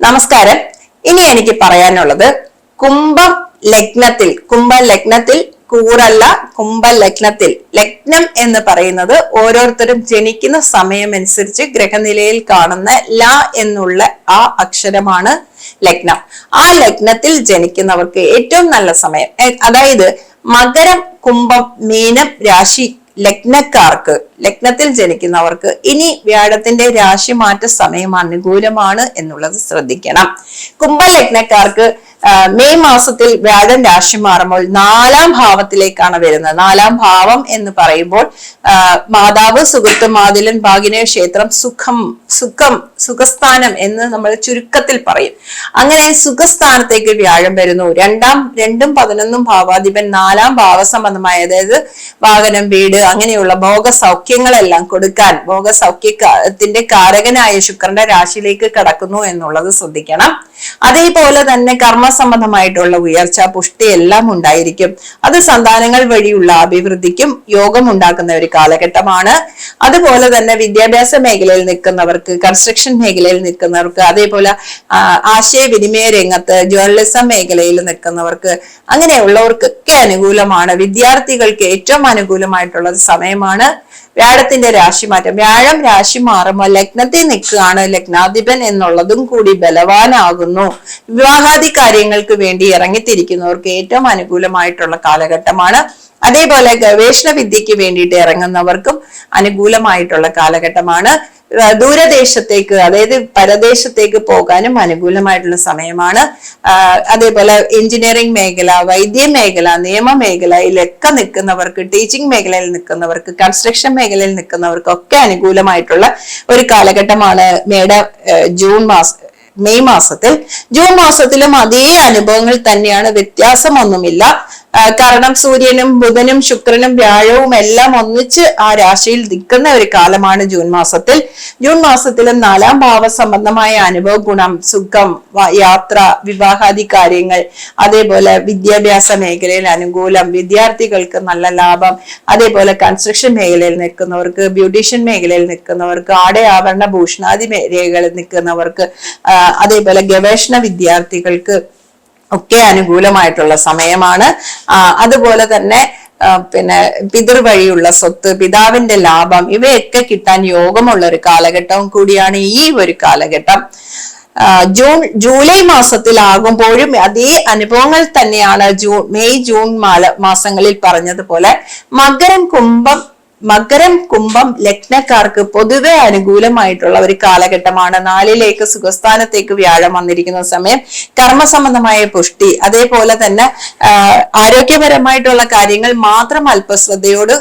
നമസ്കാരം. ഇനി എനിക്ക് പറയാനുള്ളത് കുംഭം ലഗ്നത്തിൽ കുംഭ ലഗ്നത്തിൽ കൂറല്ല കുംഭ ലഗ്നത്തിൽ ലഗ്നം എന്ന് പറയുന്നത് ഓരോരുത്തരും ജനിക്കുന്ന സമയമനുസരിച്ച് ഗ്രഹനിലയിൽ കാണുന്ന ല എന്നുള്ള ആ അക്ഷരമാണ് ലഗ്നം. ആ ലഗ്നത്തിൽ ജനിക്കുന്നവർക്ക് ഏറ്റവും നല്ല സമയം അതായത് മകരം കുംഭം മീനം രാശി ലഗ്നക്കാർക്ക് ലഗ്നത്തിൽ ജനിക്കുന്നവർക്ക് ഇനി വ്യാഴത്തിന്റെ രാശി മാറ്റ സമയം അനുകൂലമാണ് എന്നുള്ളത് ശ്രദ്ധിക്കണം. കുംഭ ലഗ്നക്കാർക്ക് ആ, മെയ് മാസത്തിൽ വ്യാഴൻ രാശി മാറുമ്പോൾ നാലാം ഭാവത്തിലേക്കാണ് വരുന്നത്. നാലാം ഭാവം എന്ന് പറയുമ്പോൾ മാതാവ് സുഹൃത്ത് മാതിലൻ ഭാഗിന ക്ഷേത്രം സുഖം സുഖം സുഖസ്ഥാനം എന്ന് നമ്മൾ ചുരുക്കത്തിൽ പറയും. അങ്ങനെ സുഖസ്ഥാനത്തേക്ക് വ്യാഴം വരുന്നു. രണ്ടാം രണ്ടും പതിനൊന്നും ഭാവാധിപൻ നാലാം ഭാവസംബന്ധമായ അതായത് വാഹനം വീട് അങ്ങനെയുള്ള ഭോഗ സൗഖ്യങ്ങളെല്ലാം കൊടുക്കാൻ ഭോഗ സൗഖ്യത്തിന്റെ കാരകനായ ശുക്രന്റെ രാശിയിലേക്ക് കടക്കുന്നു എന്നുള്ളത് ശ്രദ്ധിക്കണം. അതേപോലെ തന്നെ കർമ്മ സംബന്ധമായിട്ടുള്ള ഉയർച്ച പുഷ്ടി എല്ലാം ഉണ്ടായിരിക്കും. അത് സന്താനങ്ങൾ വഴിയുള്ള അഭിവൃദ്ധിക്കും യോഗം ഉണ്ടാക്കുന്ന ഒരു കാലഘട്ടമാണ്. അതുപോലെ തന്നെ വിദ്യാഭ്യാസ മേഖലയിൽ നിൽക്കുന്നവർക്ക് കൺസ്ട്രക്ഷൻ മേഖലയിൽ നിൽക്കുന്നവർക്ക് അതേപോലെ ആശയവിനിമയ രംഗത്ത് ജേർണലിസം മേഖലയിൽ നിൽക്കുന്നവർക്ക് അങ്ങനെയുള്ളവർക്കൊക്കെ അനുകൂലമാണ്. വിദ്യാർത്ഥികൾക്ക് ഏറ്റവും അനുകൂലമായിട്ടുള്ള സമയമാണ്. വ്യാഴത്തിന്റെ രാശിമാറ്റം വ്യാഴം രാശി മാറുമ്പോൾ ലഗ്നത്തിൽ നിൽക്കുകയാണ്. ലഗ്നാധിപൻ എന്നുള്ളതും കൂടി ബലവാനാകുന്നു. വിവാഹാദി കാര്യങ്ങൾക്ക് വേണ്ടി ഇറങ്ങിത്തിരിക്കുന്നവർക്ക് ഏറ്റവും അനുകൂലമായിട്ടുള്ള കാലഘട്ടമാണ് അതേപോലെ ഗവേഷണ വിദ്യക്ക് വേണ്ടിയിട്ട് ഇറങ്ങുന്നവർക്കും അനുകൂലമായിട്ടുള്ള കാലഘട്ടമാണ്. ദൂരദേശത്തേക്ക് അതായത് പരദേശത്തേക്ക് പോകാനും അനുകൂലമായിട്ടുള്ള സമയമാണ്. അതേപോലെ എഞ്ചിനീയറിംഗ് മേഖല വൈദ്യ മേഖല നിയമ മേഖലയിലൊക്കെ നിൽക്കുന്നവർക്ക് ടീച്ചിങ് മേഖലയിൽ നിൽക്കുന്നവർക്ക് കൺസ്ട്രക്ഷൻ മേഖലയിൽ നിൽക്കുന്നവർക്കൊക്കെ അനുകൂലമായിട്ടുള്ള ഒരു കാലഘട്ടമാണ് മേട ജൂൺ മാസം മെയ് മാസത്തിൽ. ജൂൺ മാസത്തിലും അതേ അനുഭവങ്ങൾ തന്നെയാണ്. വ്യത്യാസമൊന്നുമില്ല. കാരണം സൂര്യനും ബുധനും ശുക്രനും വ്യാഴവും എല്ലാം ഒന്നിച്ച് ആ രാശിയിൽ നിൽക്കുന്ന ഒരു കാലമാണ് ജൂൺ മാസത്തിൽ. ജൂൺ മാസത്തിലും നാലാം ഭാവ സംബന്ധമായ അനുഭവ ഗുണം സുഖം യാത്ര വിവാഹാദി കാര്യങ്ങൾ അതേപോലെ വിദ്യാഭ്യാസ മേഖലയിൽ അനുകൂലം വിദ്യാർത്ഥികൾക്ക് നല്ല ലാഭം അതേപോലെ കൺസ്ട്രക്ഷൻ മേഖലയിൽ നിൽക്കുന്നവർക്ക് ബ്യൂട്ടീഷ്യൻ മേഖലയിൽ നിൽക്കുന്നവർക്ക് ആടെ ആവരണ ഭൂഷണാദി മേഖലകളിൽ നിൽക്കുന്നവർക്ക് അതേപോലെ ഗവേഷണ വിദ്യാർത്ഥികൾക്ക് ഒക്കെ അനുകൂലമായിട്ടുള്ള സമയമാണ്. അതുപോലെ തന്നെ പിന്നെ പിതൃ വഴിയുള്ള സ്വത്ത് പിതാവിന്റെ ലാഭം ഇവയൊക്കെ കിട്ടാൻ യോഗമുള്ള ഒരു കാലഘട്ടവും കൂടിയാണ് ഈ ഒരു കാലഘട്ടം. ജൂൺ ജൂലൈ മാസത്തിലാകുമ്പോഴും അതേ അനുഭവങ്ങൾ തന്നെയാണ് ജൂൺ മെയ് ജൂൺ മാസങ്ങളിൽ പറഞ്ഞതുപോലെ മകരം കുംഭം മകരം കുംഭം ലഗ്നക്കാർക്ക് പൊതുവെ അനുകൂലമായിട്ടുള്ള ഒരു കാലഘട്ടമാണ്. നാലിലേക്ക് സുഖസ്ഥാനത്തേക്ക് വ്യാഴം വന്നിരിക്കുന്ന സമയം കർമ്മസംബന്ധമായ പുഷ്ടി അതേപോലെ തന്നെ ആരോഗ്യപരമായിട്ടുള്ള കാര്യങ്ങൾ മാത്രം അല്പശ്രദ്ധയോട്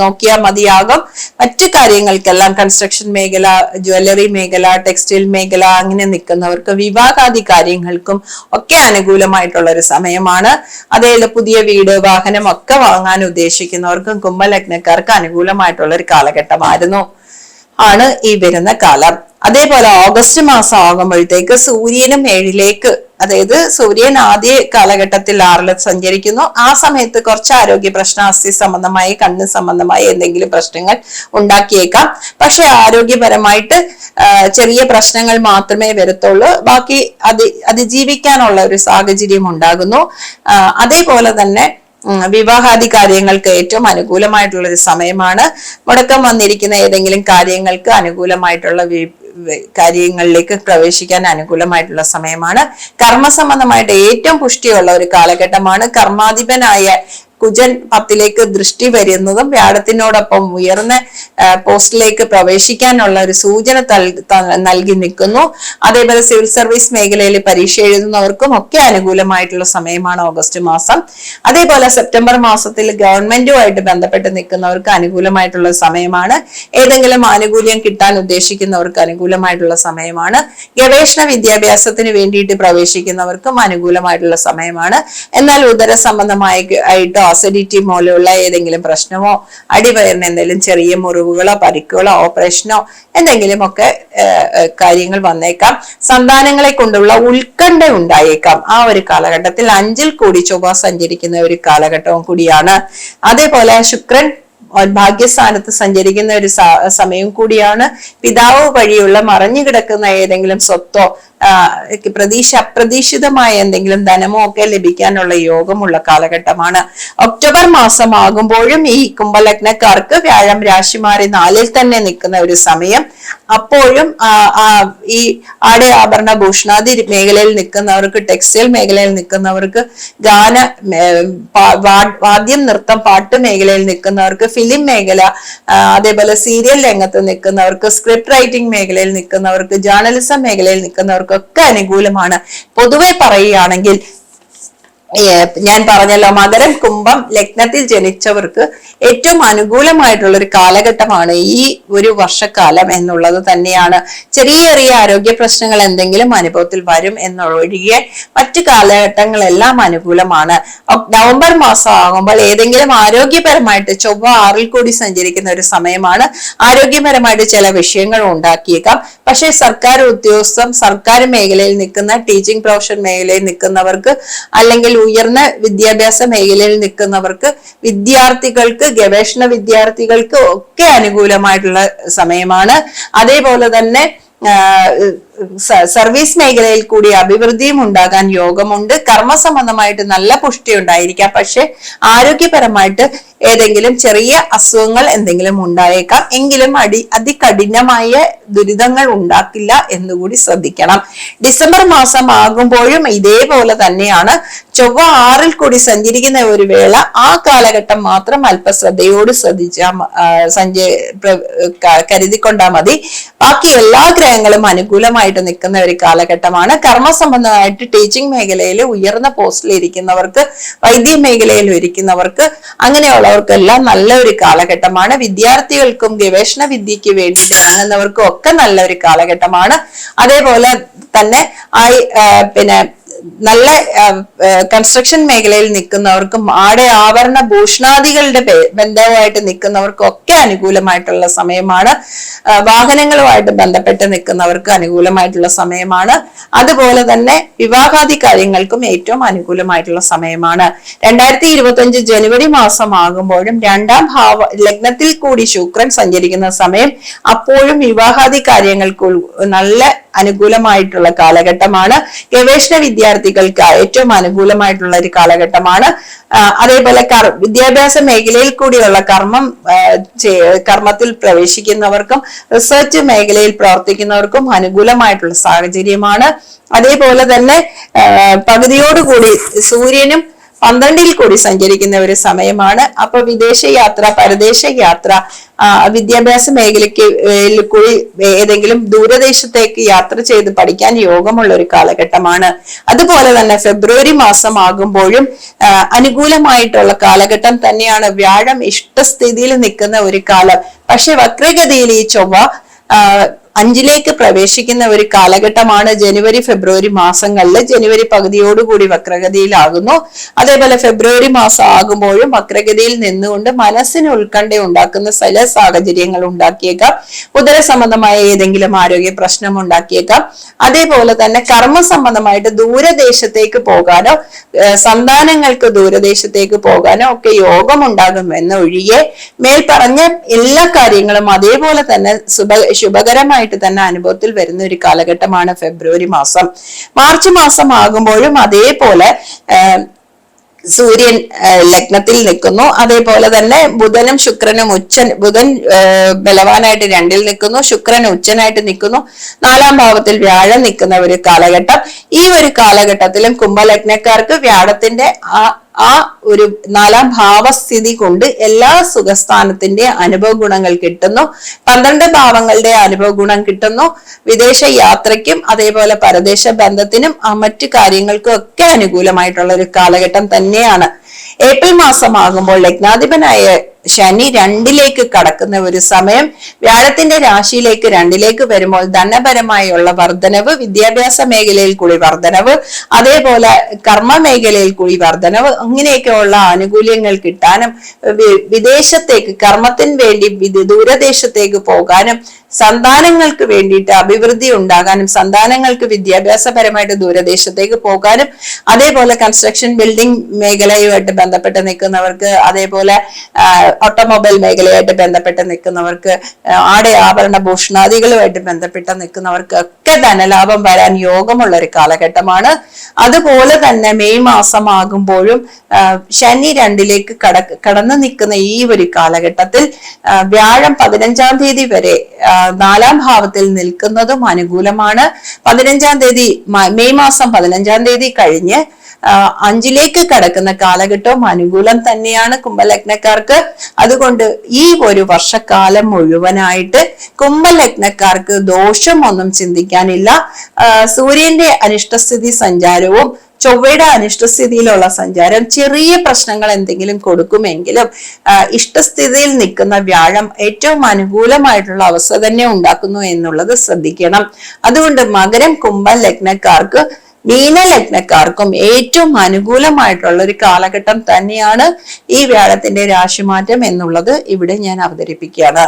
നോക്കിയാൽ മതിയാകും. മറ്റു കാര്യങ്ങൾക്കെല്ലാം കൺസ്ട്രക്ഷൻ മേഖല ജ്വല്ലറി മേഖല ടെക്സ്റ്റൈൽ മേഖല അങ്ങനെ നിൽക്കുന്നവർക്ക് വിവാഹാദി കാര്യങ്ങൾക്കും ഒക്കെ അനുകൂലമായിട്ടുള്ള ഒരു സമയമാണ്. അതേപോലെ പുതിയ വീട് വാഹനം ഒക്കെ വാങ്ങാൻ ഉദ്ദേശിക്കുന്നവർക്കും കുംഭലഗ്നക്കാർക്ക് അനുകൂലമായിട്ടുള്ള ഒരു കാലഘട്ടമായിരുന്നു. ആണ് ഈ വരുന്ന കാലം. അതേപോലെ ഓഗസ്റ്റ് മാസം ആകുമ്പോഴത്തേക്ക് സൂര്യനും ഏഴിലേക്ക് അതായത് സൂര്യൻ ആദ്യ കാലഘട്ടത്തിൽ ആറിൽ സഞ്ചരിക്കുന്നു. ആ സമയത്ത് കുറച്ച് ആരോഗ്യ പ്രശ്നം അസ്ഥി സംബന്ധമായി കണ്ണ് സംബന്ധമായി എന്തെങ്കിലും പ്രശ്നങ്ങൾ ഉണ്ടാക്കിയേക്കാം. പക്ഷെ ആരോഗ്യപരമായിട്ട് ചെറിയ പ്രശ്നങ്ങൾ മാത്രമേ വരത്തുള്ളൂ. ബാക്കി അതി അതിജീവിക്കാനുള്ള ഒരു സാഹചര്യം ഉണ്ടാകുന്നു. അതേപോലെ തന്നെ വിവാഹാദി കാര്യങ്ങൾക്ക് ഏറ്റവും അനുകൂലമായിട്ടുള്ള ഒരു സമയമാണ്. മുടക്കം വന്നിരിക്കുന്ന ഏതെങ്കിലും കാര്യങ്ങൾക്ക് അനുകൂലമായിട്ടുള്ള കാര്യങ്ങളിലേക്ക് പ്രവേശിക്കാൻ അനുകൂലമായിട്ടുള്ള സമയമാണ്. കർമ്മസംബന്ധമായിട്ട് ഏറ്റവും പുഷ്ടിയുള്ള ഒരു കാലഘട്ടമാണ്. കർമാധിപനായ കുജൻ പത്തിലേക്ക് ദൃഷ്ടി വരുന്നതും വ്യാഴത്തിനോടൊപ്പം ഉയർന്ന പോസ്റ്റിലേക്ക് പ്രവേശിക്കാനുള്ള ഒരു സൂചന നൽകി നിൽക്കുന്നു. അതേപോലെ സിവിൽ സർവീസ് മേഖലയിൽ പരീക്ഷ എഴുതുന്നവർക്കും ഒക്കെ അനുകൂലമായിട്ടുള്ള സമയമാണ് ഓഗസ്റ്റ് മാസം. അതേപോലെ സെപ്റ്റംബർ മാസത്തിൽ ഗവൺമെന്റുമായിട്ട് ബന്ധപ്പെട്ട് നിൽക്കുന്നവർക്ക് അനുകൂലമായിട്ടുള്ള സമയമാണ്. ഏതെങ്കിലും ആനുകൂല്യം കിട്ടാൻ ഉദ്ദേശിക്കുന്നവർക്ക് അനുകൂലമായിട്ടുള്ള സമയമാണ്. ഗവേഷണ വിദ്യാഭ്യാസത്തിന് വേണ്ടിയിട്ട് പ്രവേശിക്കുന്നവർക്കും അനുകൂലമായിട്ടുള്ള സമയമാണ്. എന്നാൽ ഉദര സംബന്ധമായ ആയിട്ടോ അസിഡിറ്റി മൂലമുള്ള ഏതെങ്കിലും പ്രശ്നമോ അടിവയറിന് എന്തെങ്കിലും ചെറിയ മുറിവുകളോ പരിക്കുകളോ ഓപ്പറേഷനോ എന്തെങ്കിലും ഒക്കെ കാര്യങ്ങൾ വന്നേക്കാം. സന്താനങ്ങളെ കൊണ്ടുള്ള ഉത്കണ്ഠ ഉണ്ടായേക്കാം. ആ ഒരു കാലഘട്ടത്തിൽ അഞ്ചിൽ കൂടി ചൊവ്വ സഞ്ചരിക്കുന്ന ഒരു കാലഘട്ടവും കൂടിയാണ്. അതേപോലെ ശുക്രൻ ഭാഗ്യസ്ഥാനത്ത് സഞ്ചരിക്കുന്ന ഒരു സമയം കൂടിയാണ്. പിതാവ് വഴിയുള്ള മറഞ്ഞു കിടക്കുന്ന ഏതെങ്കിലും സ്വത്തോ പ്രതീക്ഷ അപ്രതീക്ഷിതമായ എന്തെങ്കിലും ധനമോ ഒക്കെ ലഭിക്കാനുള്ള യോഗമുള്ള കാലഘട്ടമാണ്. ഒക്ടോബർ മാസമാകുമ്പോഴും ഈ കുംഭലഗ്നക്കാർക്ക് വ്യാഴം രാശി മാറി നാലിൽ തന്നെ നിൽക്കുന്ന ഒരു സമയം. അപ്പോഴും ഈ ആടെ ആഭരണ ഭൂഷണാദി മേഖലയിൽ നിൽക്കുന്നവർക്ക് ടെക്സ്റ്റൈൽ മേഖലയിൽ നിൽക്കുന്നവർക്ക് ഗാന വാദ്യം നൃത്തം പാട്ട് മേഖലയിൽ നിൽക്കുന്നവർക്ക് ഫിലിം മേഖല അതേപോലെ സീരിയൽ രംഗത്ത് നിൽക്കുന്നവർക്ക് സ്ക്രിപ്റ്റ് റൈറ്റിംഗ് മേഖലയിൽ നിൽക്കുന്നവർക്ക് ജേർണലിസം മേഖലയിൽ നിൽക്കുന്നവർക്കൊക്കെ അനുകൂലമാണ്. പൊതുവെ പറയുകയാണെങ്കിൽ ഞാൻ പറഞ്ഞല്ലോ മകരം കുംഭം ലഗ്നത്തിൽ ജനിച്ചവർക്ക് ഏറ്റവും അനുകൂലമായിട്ടുള്ള ഒരു കാലഘട്ടമാണ് ഈ ഒരു വർഷക്കാലം എന്നുള്ളത് തന്നെയാണ്. ചെറിയ ചെറിയ ആരോഗ്യ പ്രശ്നങ്ങൾ എന്തെങ്കിലും അനുഭവത്തിൽ വരും എന്നൊഴികെ മറ്റു കാലഘട്ടങ്ങളെല്ലാം അനുകൂലമാണ്. നവംബർ മാസം ആകുമ്പോൾ ഏതെങ്കിലും ആരോഗ്യപരമായിട്ട് ചൊവ്വ ആറിൽ കൂടി സഞ്ചരിക്കുന്ന ഒരു സമയമാണ്. ആരോഗ്യപരമായിട്ട് ചില വിഷയങ്ങൾ ഉണ്ടാക്കിയേക്കാം. പക്ഷേ സർക്കാർ ഉദ്യോഗസ്ഥം സർക്കാർ മേഖലയിൽ നിൽക്കുന്ന ടീച്ചിങ് പ്രൊഫഷൻ മേഖലയിൽ നിൽക്കുന്നവർക്ക് അല്ലെങ്കിൽ ഉയർന്ന വിദ്യാഭ്യാസ മേഖലയിൽ നിൽക്കുന്നവർക്ക് വിദ്യാർത്ഥികൾക്ക് ഗവേഷണ വിദ്യാർത്ഥികൾക്ക് ഒക്കെ അനുകൂലമായിട്ടുള്ള സമയമാണ്. അതേപോലെ തന്നെ സർവീസ് മേഖലയിൽ കൂടി അഭിവൃദ്ധിയും ഉണ്ടാകാൻ യോഗമുണ്ട്. കർമ്മസംബന്ധമായിട്ട് നല്ല പുഷ്ടി ഉണ്ടായിരിക്കാം പക്ഷെ ആരോഗ്യപരമായിട്ട് ഏതെങ്കിലും ചെറിയ അസുഖങ്ങൾ എന്തെങ്കിലും ഉണ്ടായേക്കാം. എങ്കിലും അടി അതികഠിനമായ ദുരിതങ്ങൾ ഉണ്ടാക്കില്ല എന്നുകൂടി ശ്രദ്ധിക്കണം. ഡിസംബർ മാസം ആകുമ്പോഴും ഇതേപോലെ തന്നെയാണ്. ചൊവ്വ ആറിൽ കൂടി സഞ്ചരിക്കുന്ന ഒരു വേള. ആ കാലഘട്ടം മാത്രം അല്പശ്രദ്ധയോട് ശ്രദ്ധിച്ചാ സഞ്ചരി കരുതിക്കൊണ്ടാ മതി. ബാക്കി എല്ലാ ഗ്രഹങ്ങളും അനുകൂലമായിട്ട് നിൽക്കുന്ന ഒരു കാലഘട്ടമാണ്. കർമ്മസംബന്ധമായിട്ട് ടീച്ചിങ് മേഖലയിൽ ഉയർന്ന പോസ്റ്റിൽ ഇരിക്കുന്നവർക്ക് വൈദ്യ മേഖലയിൽ ഇരിക്കുന്നവർക്ക് അങ്ങനെയുള്ളവർക്കെല്ലാം നല്ല ഒരു കാലഘട്ടമാണ്. വിദ്യാർത്ഥികൾക്കും ഗവേഷണ വിദ്യയ്ക്ക് വേണ്ടിയിട്ട് ഇറങ്ങുന്നവർക്കും ഒക്കെ നല്ല ഒരു കാലഘട്ടമാണ്. അതേപോലെ തന്നെ ആയി പിന്നെ നല്ല കൺസ്ട്രക്ഷൻ മേഖലയിൽ നിൽക്കുന്നവർക്കും ആടെ ആവരണ ഭൂഷണാദികളുടെ ബന്ധവുമായിട്ട് നിൽക്കുന്നവർക്കും ഒക്കെ അനുകൂലമായിട്ടുള്ള സമയമാണ്. വാഹനങ്ങളുമായിട്ട് ബന്ധപ്പെട്ട് നിൽക്കുന്നവർക്ക് അനുകൂലമായിട്ടുള്ള സമയമാണ്. അതുപോലെ തന്നെ വിവാഹാദി കാര്യങ്ങൾക്കും ഏറ്റവും അനുകൂലമായിട്ടുള്ള സമയമാണ്. രണ്ടായിരത്തി ഇരുപത്തി ജനുവരി മാസമാകുമ്പോഴും രണ്ടാം ഭാവ ലഗ്നത്തിൽ കൂടി ശുക്രൻ സഞ്ചരിക്കുന്ന സമയം അപ്പോഴും വിവാഹാദി കാര്യങ്ങൾക്ക് നല്ല അനുകൂലമായിട്ടുള്ള കാലഘട്ടമാണ്. ഗവേഷണ വിദ്യാർത്ഥികൾക്ക് ഏറ്റവും അനുകൂലമായിട്ടുള്ള ഒരു കാലഘട്ടമാണ്. അതേപോലെ വിദ്യാഭ്യാസ മേഖലയിൽ കൂടിയുള്ള കർമ്മം കർമ്മത്തിൽ പ്രവേശിക്കുന്നവർക്കും റിസർച്ച് മേഖലയിൽ പ്രവർത്തിക്കുന്നവർക്കും അനുകൂലമായിട്ടുള്ള സാഹചര്യമാണ്. അതേപോലെ തന്നെ പകുതിയോടുകൂടി സൂര്യനും പന്ത്രണ്ടിൽ കൂടി സഞ്ചരിക്കുന്ന ഒരു സമയമാണ്. അപ്പൊ വിദേശ യാത്ര പരദേശ യാത്ര വിദ്യാഭ്യാസ മേഖലയ്ക്ക് കൂടി ഏതെങ്കിലും ദൂരദേശത്തേക്ക് യാത്ര ചെയ്ത് പഠിക്കാൻ യോഗമുള്ള ഒരു കാലഘട്ടമാണ്. അതുപോലെ തന്നെ ഫെബ്രുവരി മാസം ആകുമ്പോഴും അനുകൂലമായിട്ടുള്ള കാലഘട്ടം തന്നെയാണ് വ്യാഴം ഇഷ്ടസ്ഥിതിയിൽ നിൽക്കുന്ന ഒരു കാലം. പക്ഷെ വക്രഗതിയിൽ ഈ ചൊവ്വ അഞ്ചിലേക്ക് പ്രവേശിക്കുന്ന ഒരു കാലഘട്ടമാണ് ജനുവരി ഫെബ്രുവരി മാസങ്ങളിൽ ജനുവരി പകുതിയോടുകൂടി വക്രഗതിയിലാകുന്നു. അതേപോലെ ഫെബ്രുവരി മാസം ആകുമ്പോഴും വക്രഗതിയിൽ നിന്നുകൊണ്ട് മനസ്സിന് ഉത്കണ്ഠ ഉണ്ടാക്കുന്ന ചില സാഹചര്യങ്ങൾ ഉണ്ടാക്കിയേക്കാം. ഉദര സംബന്ധമായ ഏതെങ്കിലും ആരോഗ്യ പ്രശ്നം ഉണ്ടാക്കിയേക്കാം. അതേപോലെ തന്നെ കർമ്മ സംബന്ധമായിട്ട് ദൂരദേശത്തേക്ക് പോകാനോ സന്താനങ്ങൾക്ക് ദൂരദേശത്തേക്ക് പോകാനോ ഒക്കെ യോഗം ഉണ്ടാകും എന്നൊഴികെ മേൽപ്പറഞ്ഞ പറഞ്ഞ എല്ലാ കാര്യങ്ങളും അതേപോലെ തന്നെ ശുഭ ശുഭകരമായിട്ട് തന്നെ അനുഭവത്തിൽ വരുന്ന ഒരു കാലഘട്ടമാണ് ഫെബ്രുവരി മാസം. മാർച്ച് മാസം ആകുമ്പോഴും അതേപോലെ സൂര്യൻ ലഗ്നത്തിൽ നിൽക്കുന്നു. അതേപോലെ തന്നെ ബുധനും ശുക്രനും ഉച്ചൻ ബുധൻ ബലവാനായിട്ട് രണ്ടിൽ നിൽക്കുന്നു ശുക്രൻ ഉച്ചനായിട്ട് നിൽക്കുന്നു. നാലാം ഭാവത്തിൽ വ്യാഴം നിൽക്കുന്ന ഒരു കാലഘട്ടം. ഈ ഒരു കാലഘട്ടത്തിലും കുംഭലഗ്നക്കാർക്ക് വ്യാഴത്തിന്റെ ആ ആ ഒരു നാലാം ഭാവസ്ഥിതി കൊണ്ട് എല്ലാ സുഖസ്ഥാനത്തിന്റെ അനുഭവ ഗുണങ്ങൾ കിട്ടുന്നു. പന്ത്രണ്ട് ഭാവങ്ങളുടെ അനുഭവ ഗുണം കിട്ടുന്നു. വിദേശ യാത്രയ്ക്കും അതേപോലെ പരദേശ ബന്ധത്തിനും മറ്റു കാര്യങ്ങൾക്കും ഒക്കെ അനുകൂലമായിട്ടുള്ള ഒരു കാലഘട്ടം തന്നെയാണ്. ഏപ്രിൽ മാസമാകുമ്പോൾ ലഗ്നാധിപനായ ശനി രണ്ടിലേക്ക് കടക്കുന്ന ഒരു സമയം വ്യാഴത്തിന്റെ രാശിയിലേക്ക് രണ്ടിലേക്ക് വരുമ്പോൾ ധനപരമായുള്ള വർധനവ് വിദ്യാഭ്യാസ മേഖലയിൽ കൂടി വർധനവ് അതേപോലെ കർമ്മ മേഖലയിൽ കൂടി വർധനവ് അങ്ങനെയൊക്കെയുള്ള ആനുകൂല്യങ്ങൾ കിട്ടാനും വിദേശത്തേക്ക് കർമ്മത്തിന് വേണ്ടി ദൂരദേശത്തേക്ക് പോകാനും സന്താനങ്ങൾക്ക് വേണ്ടിയിട്ട് അഭിവൃദ്ധി ഉണ്ടാകാനും സന്താനങ്ങൾക്ക് വിദ്യാഭ്യാസപരമായിട്ട് ദൂരദേശത്തേക്ക് പോകാനും അതേപോലെ കൺസ്ട്രക്ഷൻ ബിൽഡിംഗ് മേഖലയുമായിട്ട് ബന്ധപ്പെട്ട് നിൽക്കുന്നവർക്ക് അതേപോലെ ഓട്ടോമൊബൈൽ മേഖലയായിട്ട് ബന്ധപ്പെട്ട് നിൽക്കുന്നവർക്ക് ആടെ ആഭരണ ഭൂഷണാദികളുമായിട്ട് ബന്ധപ്പെട്ട് നിൽക്കുന്നവർക്ക് ഒക്കെ ധനലാഭം വരാൻ യോഗമുള്ള ഒരു കാലഘട്ടമാണ്. അതുപോലെ തന്നെ മെയ് മാസമാകുമ്പോഴും ശനി രണ്ടിലേക്ക് കട കടന്നു നിൽക്കുന്ന ഈ ഒരു കാലഘട്ടത്തിൽ വ്യാഴം പതിനഞ്ചാം തീയതി വരെ നാലാം ഭാവത്തിൽ നിൽക്കുന്നതും അനുകൂലമാണ്. പതിനഞ്ചാം തീയതി മെയ് മാസം പതിനഞ്ചാം തീയതി കഴിഞ്ഞ് അഞ്ചിലേക്ക് കടക്കുന്ന കാലഘട്ടവും അനുകൂലം തന്നെയാണ് കുംഭലഗ്നക്കാർക്ക്. അതുകൊണ്ട് ഈ ഒരു വർഷക്കാലം മുഴുവനായിട്ട് കുംഭലഗ്നക്കാർക്ക് ദോഷമൊന്നും ചിന്തിക്കാനില്ല. ആ, സൂര്യന്റെ അനിഷ്ടസ്ഥിതി സഞ്ചാരവും ചൊവ്വയുടെ അനിഷ്ടസ്ഥിതിയിലുള്ള സഞ്ചാരം ചെറിയ പ്രശ്നങ്ങൾ എന്തെങ്കിലും കൊടുക്കുമെങ്കിലും ഇഷ്ടസ്ഥിതിയിൽ നിൽക്കുന്ന വ്യാഴം ഏറ്റവും അനുകൂലമായിട്ടുള്ള അവസ്ഥ തന്നെ ഉണ്ടാക്കുന്നു എന്നുള്ളത് ശ്രദ്ധിക്കണം. അതുകൊണ്ട് മകരം കുംഭം ലഗ്നക്കാർക്ക് മീന ലഗ്നക്കാർക്കും ഏറ്റവും അനുകൂലമായിട്ടുള്ള ഒരു കാലഘട്ടം തന്നെയാണ് ഈ വ്യാഴത്തിന്റെ രാശിമാറ്റം എന്നുള്ളത് ഇവിടെ ഞാൻ അവതരിപ്പിക്കുകയാണ്.